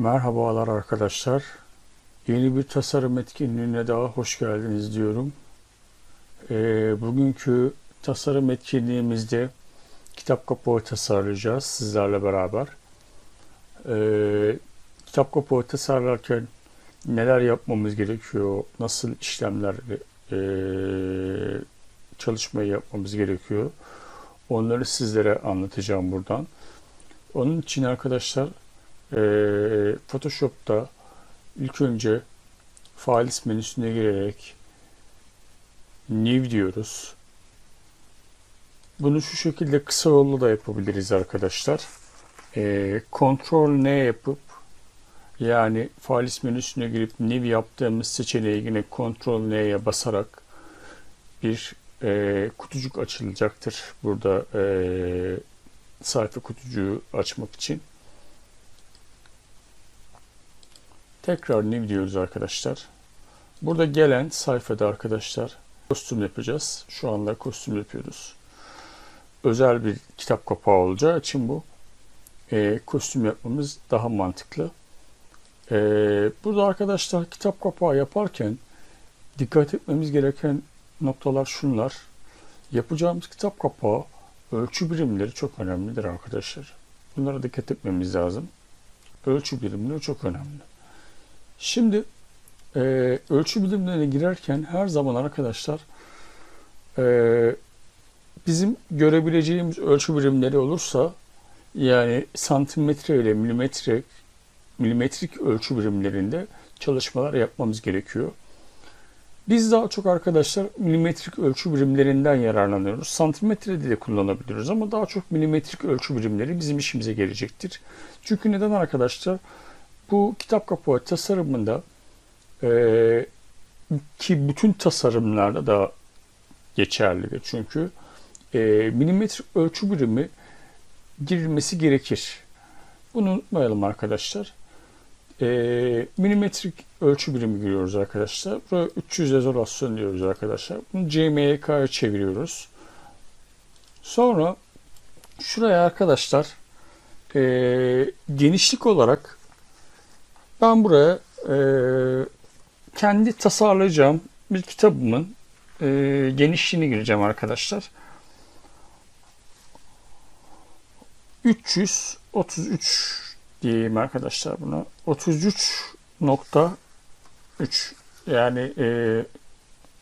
Merhabalar arkadaşlar. Yeni bir tasarım etkinliğine daha hoş geldiniz diyorum. Ee, bugünkü tasarım etkinliğimizde kitap kapağı tasarlayacağız sizlerle beraber. Ee, kitap kapağı tasarlarken neler yapmamız gerekiyor, nasıl işlemler e, çalışmayı yapmamız gerekiyor. Onları sizlere anlatacağım buradan. Onun için arkadaşlar e, Photoshop'ta ilk önce Files menüsüne girerek New diyoruz. Bunu şu şekilde kısa yollu da yapabiliriz arkadaşlar. E, Ctrl N yapıp yani Files menüsüne girip New yaptığımız seçeneği yine Ctrl N'ye basarak bir e, kutucuk açılacaktır. Burada e, sayfa kutucuğu açmak için. Tekrar new diyoruz arkadaşlar. Burada gelen sayfada arkadaşlar kostüm yapacağız. Şu anda kostüm yapıyoruz. Özel bir kitap kapağı olacağı için bu e, kostüm yapmamız daha mantıklı. E, burada arkadaşlar kitap kapağı yaparken dikkat etmemiz gereken noktalar şunlar. Yapacağımız kitap kapağı ölçü birimleri çok önemlidir arkadaşlar. Bunlara dikkat etmemiz lazım. Ölçü birimleri çok önemli. Şimdi e, ölçü birimlerine girerken her zaman arkadaşlar e, bizim görebileceğimiz ölçü birimleri olursa yani santimetre ile milimetre milimetrik ölçü birimlerinde çalışmalar yapmamız gerekiyor. Biz daha çok arkadaşlar milimetrik ölçü birimlerinden yararlanıyoruz. Santimetrede de kullanabiliyoruz ama daha çok milimetrik ölçü birimleri bizim işimize gelecektir. Çünkü neden arkadaşlar? Bu kitap kapağı tasarımında e, ki bütün tasarımlarda da geçerlidir. Çünkü e, milimetre ölçü birimi girilmesi gerekir. Bunu unutmayalım arkadaşlar. E, milimetrik ölçü birimi giriyoruz arkadaşlar. Buraya 300 rezolasyon diyoruz arkadaşlar. Bunu CMYK'ya çeviriyoruz. Sonra şuraya arkadaşlar e, genişlik olarak ben buraya e, kendi tasarlayacağım bir kitabımın e, genişliğini gireceğim arkadaşlar. 333 diyeyim arkadaşlar buna. 33.3 yani e,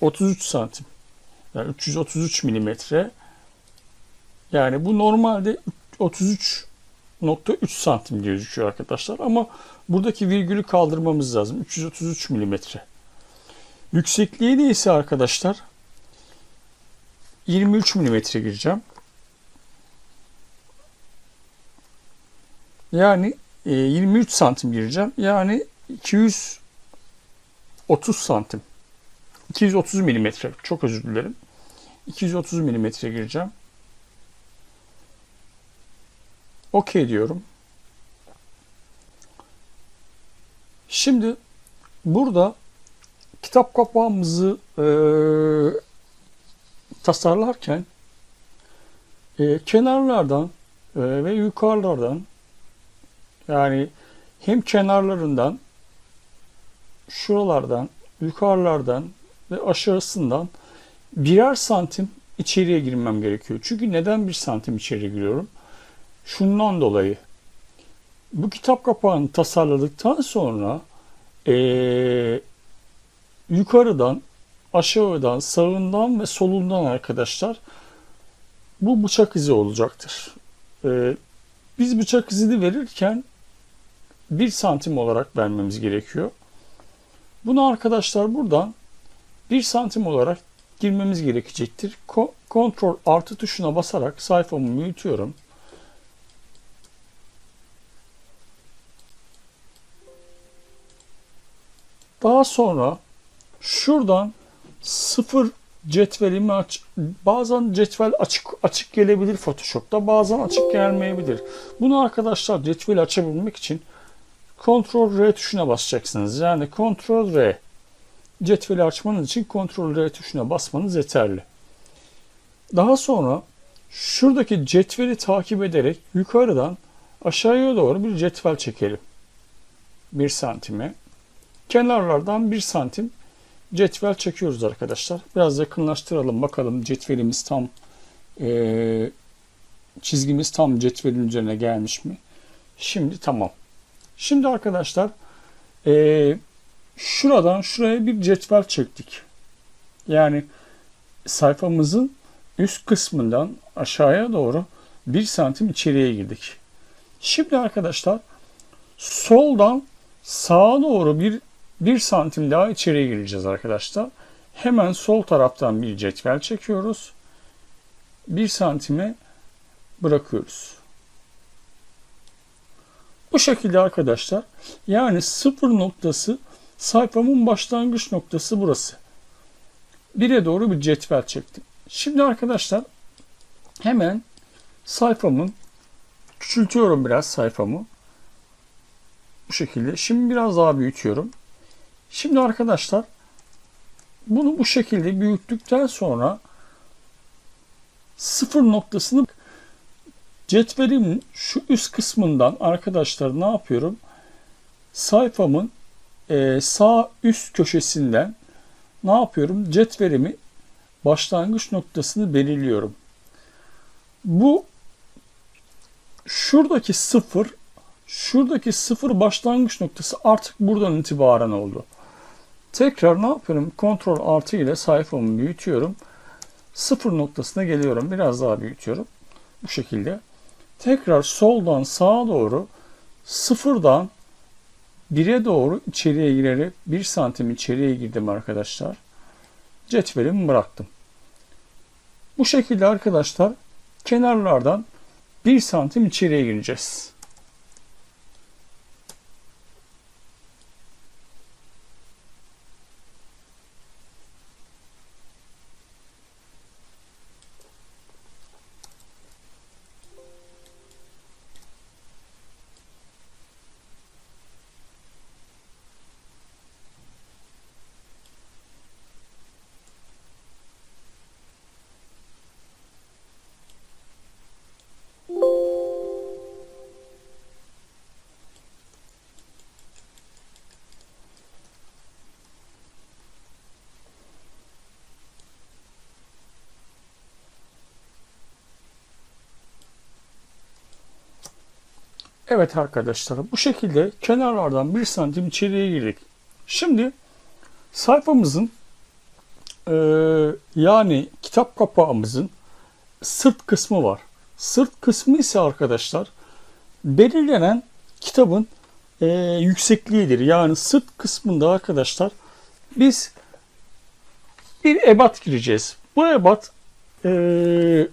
33 santim. Yani 333 milimetre. Yani bu normalde 33.3 santim gözüküyor arkadaşlar. Ama buradaki virgülü kaldırmamız lazım. 333 milimetre. Yüksekliği de ise arkadaşlar 23 milimetre gireceğim. Yani 23 santim gireceğim. Yani 230 santim. 230 milimetre. Çok özür dilerim. 230 milimetre gireceğim. Okey diyorum. Şimdi burada kitap kapağımızı e, tasarlarken e, kenarlardan e, ve yukarılardan yani hem kenarlarından şuralardan yukarılardan ve aşağısından birer santim içeriye girmem gerekiyor. Çünkü neden bir santim içeri giriyorum? Şundan dolayı bu kitap kapağını tasarladıktan sonra ee, yukarıdan, aşağıdan, sağından ve solundan arkadaşlar bu bıçak izi olacaktır. Ee, biz bıçak izini verirken bir santim olarak vermemiz gerekiyor. Bunu arkadaşlar buradan bir santim olarak girmemiz gerekecektir. Kontrol artı tuşuna basarak sayfamı büyütüyorum. Daha sonra şuradan sıfır cetvelimi aç. Bazen cetvel açık açık gelebilir Photoshop'ta, bazen açık gelmeyebilir. Bunu arkadaşlar cetveli açabilmek için Ctrl R tuşuna basacaksınız. Yani Ctrl R cetveli açmanız için Ctrl R tuşuna basmanız yeterli. Daha sonra şuradaki cetveli takip ederek yukarıdan aşağıya doğru bir cetvel çekelim. 1 santime. Kenarlardan 1 santim cetvel çekiyoruz arkadaşlar. Biraz yakınlaştıralım bakalım cetvelimiz tam e, çizgimiz tam cetvelin üzerine gelmiş mi? Şimdi tamam. Şimdi arkadaşlar e, şuradan şuraya bir cetvel çektik. Yani sayfamızın üst kısmından aşağıya doğru 1 santim içeriye girdik. Şimdi arkadaşlar soldan sağa doğru bir 1 santim daha içeriye gireceğiz arkadaşlar. Hemen sol taraftan bir cetvel çekiyoruz. 1 santime bırakıyoruz. Bu şekilde arkadaşlar yani sıfır noktası sayfamın başlangıç noktası burası. 1'e doğru bir cetvel çektim. Şimdi arkadaşlar hemen sayfamın küçültüyorum biraz sayfamı. Bu şekilde. Şimdi biraz daha büyütüyorum. Şimdi arkadaşlar bunu bu şekilde büyüttükten sonra sıfır noktasını cetvelimin şu üst kısmından arkadaşlar ne yapıyorum? Sayfamın e, sağ üst köşesinden ne yapıyorum? Cetvelimi başlangıç noktasını belirliyorum. Bu şuradaki sıfır şuradaki sıfır başlangıç noktası artık buradan itibaren oldu. Tekrar ne yapıyorum? Kontrol artı ile sayfamı büyütüyorum. Sıfır noktasına geliyorum. Biraz daha büyütüyorum. Bu şekilde. Tekrar soldan sağa doğru sıfırdan 1'e doğru içeriye girerek 1 santim içeriye girdim arkadaşlar. Cetvelimi bıraktım. Bu şekilde arkadaşlar kenarlardan 1 santim içeriye gireceğiz. Evet arkadaşlar bu şekilde kenarlardan 1 santim içeriye girdik. Şimdi sayfamızın e, yani kitap kapağımızın sırt kısmı var. Sırt kısmı ise arkadaşlar belirlenen kitabın e, yüksekliğidir. Yani sırt kısmında arkadaşlar biz bir ebat gireceğiz. Bu ebat e,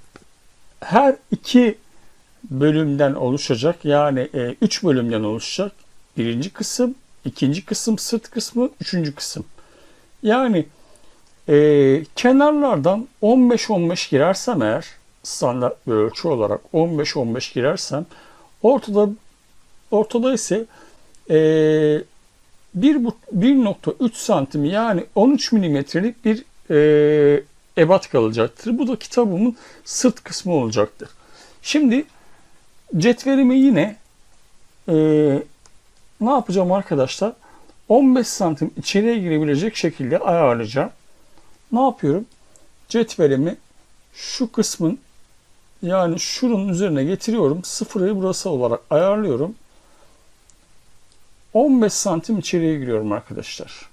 her iki bölümden oluşacak. Yani 3 e, bölümden oluşacak. Birinci kısım, ikinci kısım, sırt kısmı, üçüncü kısım. Yani e, kenarlardan 15-15 girersem eğer standart bir ölçü olarak 15-15 girersem ortada ortada ise e, 1.3 santim yani 13 milimetrelik bir e, ebat kalacaktır. Bu da kitabımın sırt kısmı olacaktır. Şimdi Cetvelimi yine e, ne yapacağım arkadaşlar? 15 santim içeriye girebilecek şekilde ayarlayacağım. Ne yapıyorum? Cetvelimi şu kısmın yani şunun üzerine getiriyorum. Sıfırı burası olarak ayarlıyorum. 15 santim içeriye giriyorum arkadaşlar.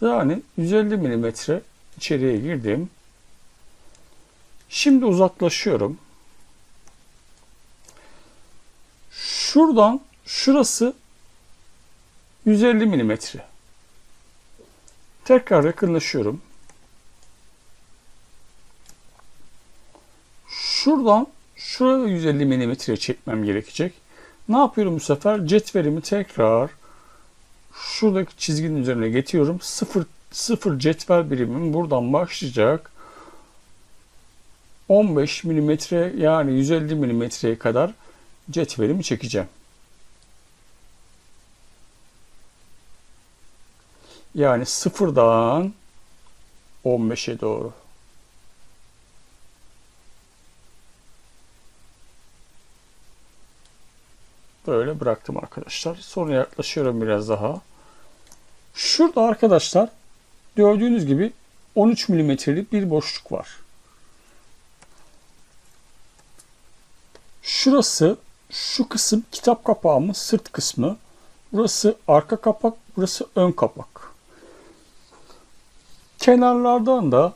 Yani 150 milimetre içeriye girdim. Şimdi uzaklaşıyorum. Şuradan şurası 150 milimetre. Tekrar yakınlaşıyorum. Şuradan şuraya 150 milimetre çekmem gerekecek. Ne yapıyorum bu sefer? Cetvelimi tekrar şuradaki çizginin üzerine getiriyorum. Sıfır, sıfır cetvel birimim buradan başlayacak. 15 mm yani 150 mm'ye kadar cetvelimi çekeceğim. Yani sıfırdan 15'e doğru. böyle bıraktım arkadaşlar. Sonra yaklaşıyorum biraz daha. Şurada arkadaşlar gördüğünüz gibi 13 milimetrelik bir boşluk var. Şurası şu kısım kitap kapağımın sırt kısmı. Burası arka kapak, burası ön kapak. Kenarlardan da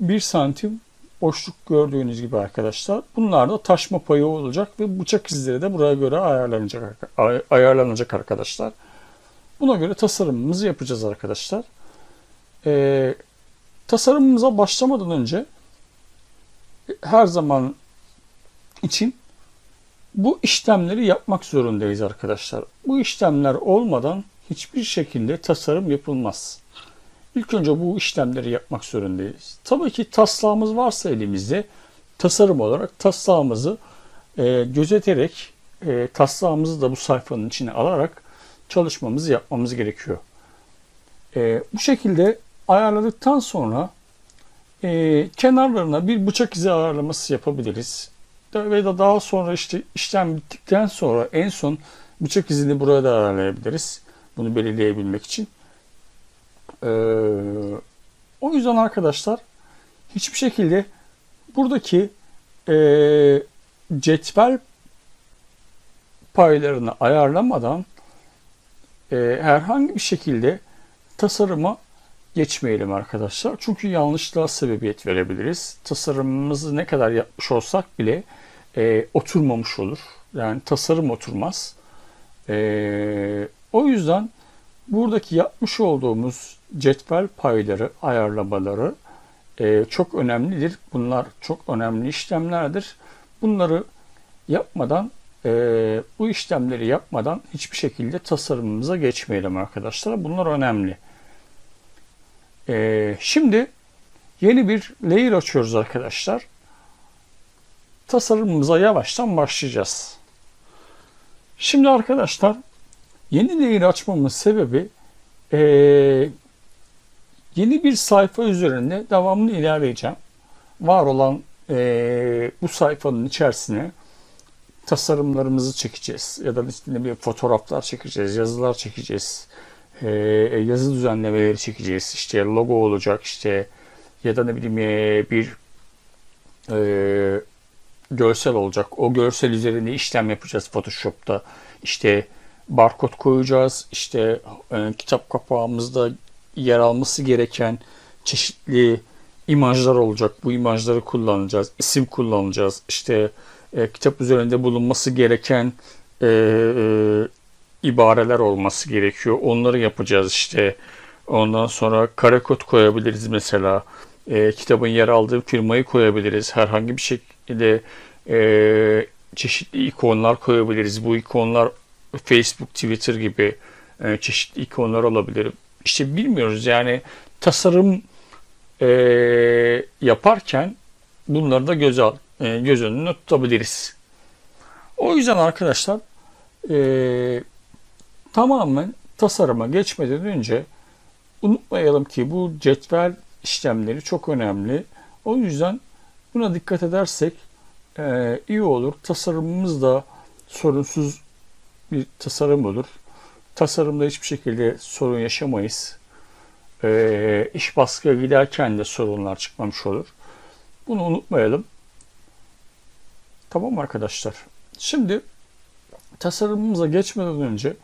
1 santim boşluk gördüğünüz gibi arkadaşlar. Bunlar da taşma payı olacak ve bıçak izleri de buraya göre ayarlanacak, ay- ayarlanacak arkadaşlar. Buna göre tasarımımızı yapacağız arkadaşlar. Ee, tasarımımıza başlamadan önce her zaman için bu işlemleri yapmak zorundayız arkadaşlar. Bu işlemler olmadan hiçbir şekilde tasarım yapılmaz. İlk önce bu işlemleri yapmak zorundayız. Tabii ki taslağımız varsa elimizde tasarım olarak taslağımızı e, gözeterek e, taslağımızı da bu sayfanın içine alarak çalışmamızı yapmamız gerekiyor. E, bu şekilde ayarladıktan sonra e, kenarlarına bir bıçak izi ayarlaması yapabiliriz. Da- Ve de daha sonra işte işlem bittikten sonra en son bıçak izini buraya da ayarlayabiliriz. Bunu belirleyebilmek için. Ee, o yüzden arkadaşlar hiçbir şekilde buradaki e, cetvel paylarını ayarlamadan e, herhangi bir şekilde tasarıma geçmeyelim arkadaşlar. Çünkü yanlışlığa sebebiyet verebiliriz. Tasarımımızı ne kadar yapmış olsak bile e, oturmamış olur. Yani tasarım oturmaz. E, o yüzden buradaki yapmış olduğumuz cetvel payları, ayarlamaları e, çok önemlidir. Bunlar çok önemli işlemlerdir. Bunları yapmadan, e, bu işlemleri yapmadan hiçbir şekilde tasarımımıza geçmeyelim arkadaşlar. Bunlar önemli. E, şimdi yeni bir layer açıyoruz arkadaşlar. Tasarımımıza yavaştan başlayacağız. Şimdi arkadaşlar yeni layer açmamın sebebi e, yeni bir sayfa üzerinde devamlı ilerleyeceğim. Var olan e, bu sayfanın içerisine tasarımlarımızı çekeceğiz. Ya da işte bileyim fotoğraflar çekeceğiz, yazılar çekeceğiz. E, yazı düzenlemeleri çekeceğiz. İşte logo olacak işte ya da ne bileyim e, bir e, görsel olacak. O görsel üzerinde işlem yapacağız Photoshop'ta. İşte barkod koyacağız. İşte e, kitap kapağımızda yer alması gereken çeşitli imajlar olacak. Bu imajları kullanacağız. İsim kullanacağız. İşte e, kitap üzerinde bulunması gereken e, e, ibareler olması gerekiyor. Onları yapacağız işte. Ondan sonra kare kod koyabiliriz mesela. E, kitabın yer aldığı firmayı koyabiliriz. Herhangi bir şekilde e, çeşitli ikonlar koyabiliriz. Bu ikonlar Facebook, Twitter gibi e, çeşitli ikonlar olabilir. İşte bilmiyoruz yani tasarım e, yaparken bunları da göz, al, e, göz önüne tutabiliriz. O yüzden arkadaşlar e, tamamen tasarıma geçmeden önce unutmayalım ki bu cetvel işlemleri çok önemli. O yüzden buna dikkat edersek e, iyi olur. Tasarımımız da sorunsuz bir tasarım olur. Tasarımda hiçbir şekilde sorun yaşamayız. E, iş baskıya giderken de sorunlar çıkmamış olur. Bunu unutmayalım. Tamam arkadaşlar? Şimdi tasarımımıza geçmeden önce